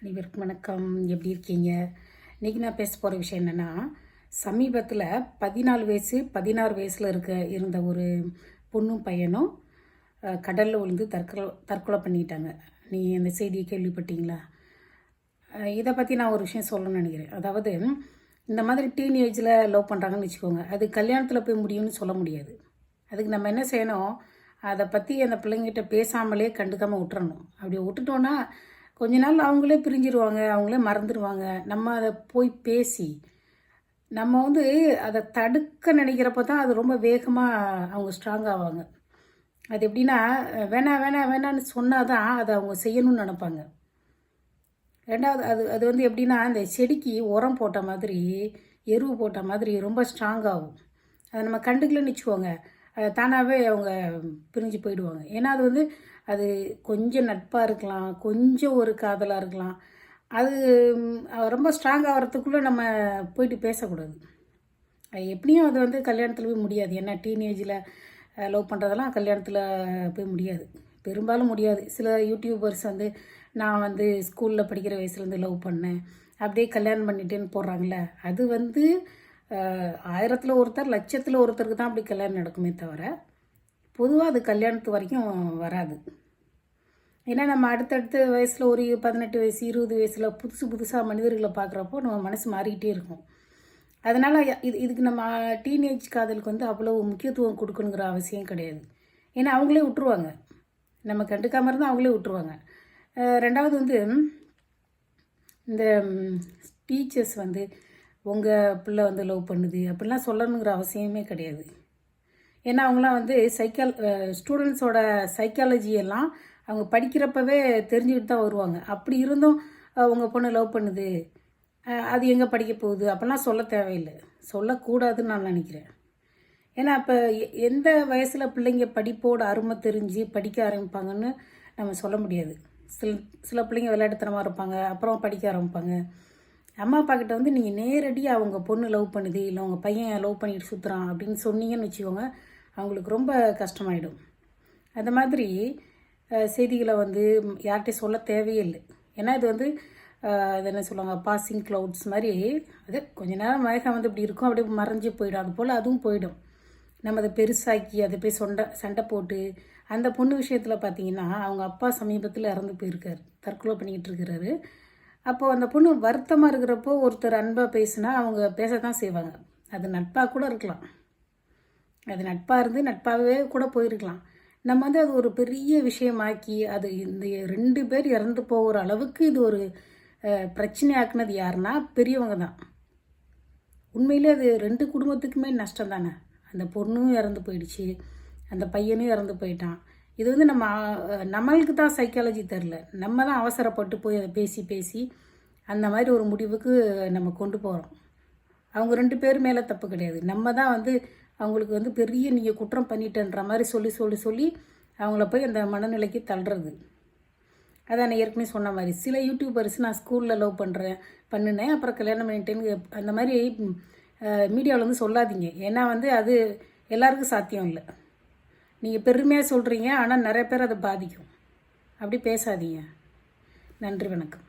அனைவருக்கும் வணக்கம். எப்படி இருக்கீங்க? இன்றைக்கி நான் பேச போகிற விஷயம் என்னென்னா சமீபத்தில் பதினாலு வயசு பதினாறு வயசில் இருக்க இருந்த ஒரு பொண்ணும் பையனும் கடலில் விழுந்து தற்கொலை தற்கொலை பண்ணிட்டாங்க. நீ அந்த செய்தியை கேள்விப்பட்டீங்களா? இதை பற்றி நான் ஒரு விஷயம் சொல்லணும்னு நினைக்கிறேன். அதாவது இந்த மாதிரி டீன் ஏஜில் லவ் பண்ணுறாங்கன்னு வச்சுக்கோங்க. அது கல்யாணத்தில் போய் முடியும்னு சொல்ல முடியாது. அதுக்கு நம்ம என்ன செய்யணும்? அதை பற்றி அந்த பிள்ளைங்கிட்ட பேசாமலே கண்டுக்காமல் விட்டுறணும். அப்படி விட்டுட்டோன்னா கொஞ்ச நாள் அவங்களே பிரிஞ்சிருவாங்க அவங்களே மறந்துடுவாங்க நம்ம அதை போய் பேசி நம்ம வந்து அதை தடுக்க நினைக்கிறப்ப தான் அது ரொம்ப வேகமாக அவங்க ஸ்ட்ராங் ஆவாங்க. அது எப்படின்னா வேணாம் வேணாம் வேணான்னு சொன்னால் தான் அதை அவங்க செய்யணும்னு நினைப்பாங்க. ரெண்டாவது அது அது வந்து எப்படின்னா அந்த செடிக்கு உரம் போட்ட மாதிரி எருவு போட்ட மாதிரி ரொம்ப ஸ்ட்ராங் ஆகும். அதை நம்ம கண்டுக்கலன்னு வச்சுக்கோங்க. தானாகவே அவங்க பிரிஞ்சு போயிடுவாங்க. ஏன்னா அது வந்து அது கொஞ்சம் நட்பாக இருக்கலாம். கொஞ்சம் ஒரு காதலாக இருக்கலாம். அது ரொம்ப ஸ்ட்ராங் ஆகிறதுக்குள்ளே நம்ம போயிட்டு பேசக்கூடாது. அது எப்படியும் அது வந்து கல்யாணத்தில் போய் முடியாது. ஏன்னா டீனேஜில் லவ் பண்ணுறதெல்லாம் கல்யாணத்தில் போய் முடியாது. பெரும்பாலும் முடியாது. சில யூடியூபர்ஸ் வந்து நான் வந்து ஸ்கூலில் படிக்கிற வயசுலேருந்து லவ் பண்ணேன். அப்படியே கல்யாணம் பண்ணிட்டேன்னு போடுறாங்களே அது வந்து ஆயிரத்தில் ஒருத்தர் லட்சத்தில் ஒருத்தருக்கு தான் அப்படி கல்யாணம் நடக்குமே தவிர பொதுவாக அது கல்யாணத்து வரைக்கும் வராது. ஏன்னா நம்ம அடுத்தடுத்த வயசில் ஒரு பதினெட்டு வயசு இருபது வயசில் புதுசு புதுசாக மனிதர்களை பார்க்குறப்போ நம்ம மனசு மாறிக்கிட்டே இருக்கும். அதனால் இது இதுக்கு நம்ம டீனேஜ் காதலுக்கு வந்து அவ்வளோ முக்கியத்துவம் கொடுக்கணுங்கிற அவசியம் கிடையாது. ஏன்னா அவங்களே விட்டுருவாங்க. நம்ம கண்டுக்காமல் இருந்தால் அவங்களே விட்டுருவாங்க. ரெண்டாவது வந்து இந்த டீச்சர்ஸ் வந்து உங்கள் பிள்ளை வந்து லவ் பண்ணுது அப்படிலாம் சொல்லணுங்கிற அவசியமே கிடையாது. ஏன்னா அவங்களாம் வந்து சைக்கால் ஸ்டூடெண்ட்ஸோட சைக்காலஜி எல்லாம் அவங்க படிக்கிறப்பவே தெரிஞ்சுக்கிட்டு தான் வருவாங்க. அப்படி இருந்தும் உங்கள் பொண்ணு லவ் பண்ணுது அது எங்கே படிக்க போகுது அப்படிலாம் சொல்ல தேவையில்லை. சொல்லக்கூடாதுன்னு நான் நினைக்கிறேன். ஏன்னா இப்போ எந்த வயசில் பிள்ளைங்க படிப்போட அருமை தெரிஞ்சு படிக்க ஆரம்பிப்பாங்கன்னு நம்ம சொல்ல முடியாது. சில சில பிள்ளைங்க விளையாட்டுத்தனமாக இருப்பாங்க அப்புறம் படிக்க ஆரம்பிப்பாங்க. அம்மா அப்பா கிட்ட வந்து நீங்கள் நேரடியாக அவங்க பொண்ணு லவ் பண்ணுது இல்லை உங்கள் பையன் லவ் பண்ணிட்டு சுற்றுறான் அப்படின்னு சொன்னீங்கன்னு வச்சுக்கோங்க அவங்களுக்கு ரொம்ப கஷ்டமாயிடும். அந்த மாதிரி செய்திகளை வந்து யார்கிட்டையும் சொல்ல தேவையில்லை. ஏன்னா இது வந்து அது என்ன சொல்லுவாங்க பாசிங் க்ளவுட்ஸ் மாதிரி அது கொஞ்ச நேரம் மயக்கம் வந்து இப்படி இருக்கும் அப்படியே மறைஞ்சு போயிடும். அது போல் அதுவும் போயிடும். நம்ம அதை பெருசாக்கி அதை போய் சொண்டை சண்டை போட்டு அந்த பொண்ணு விஷயத்தில் பார்த்தீங்கன்னா அவங்க அப்பா சமீபத்தில் இறந்து போயிருக்காரு. தற்கொலை பண்ணிக்கிட்டு இருக்கிறாரு. அப்போது அந்த பொண்ணு வருத்தமாக இருக்கிறப்போ ஒருத்தர் அன்பாக பேசினா அவங்க பேசத்தான் செய்வாங்க. அது நட்பாக கூட இருக்கலாம். அது நட்பாக இருந்து நட்பாகவே கூட போயிருக்கலாம். நம்ம வந்து அது ஒரு பெரிய விஷயமாக்கி அது இந்த ரெண்டு பேர் இறந்து போகிற அளவுக்கு இது ஒரு பிரச்சனையாக்குனது யாருன்னா பெரியவங்க தான் உண்மையிலே அது ரெண்டு குடும்பத்துக்குமே நஷ்டம் தானே அந்த பொண்ணும் இறந்து போயிடுச்சு அந்த பையனும் இறந்து போயிட்டான். இது வந்து நம்ம நம்மளுக்கு தான் சைக்காலஜி தெரில நம்ம தான் அவசரப்பட்டு போய் அதை பேசி பேசி அந்த மாதிரி ஒரு முடிவுக்கு நம்ம கொண்டு போகிறோம் அவங்க ரெண்டு பேர் மேலே தப்பு கிடையாது. நம்ம தான் வந்து அவங்களுக்கு வந்து பெரிய நீங்கள் குற்றம் பண்ணிட்டேன்ற மாதிரி சொல்லி சொல்லி சொல்லி அவங்கள போய் அந்த மனநிலைக்கு தள்ளுறது. அதான் நான் ஏற்கனவே சொன்ன மாதிரி. சில யூடியூபர்ஸ் நான் ஸ்கூலில் லவ் பண்ணுறேன் பண்ணினேன் அப்புறம் கல்யாணம் பண்ணிட்டேன்னு அந்த மாதிரி மீடியாவில் வந்து சொல்லாதீங்க. ஏன்னா வந்து அது எல்லாருக்கும் சாத்தியம் இல்லை. நீங்கள் பெருமையாக சொல்கிறீங்க ஆனால் நிறைய பேர் அதை பாதிக்கும். அப்படி பேசாதீங்க. நன்றி வணக்கம்.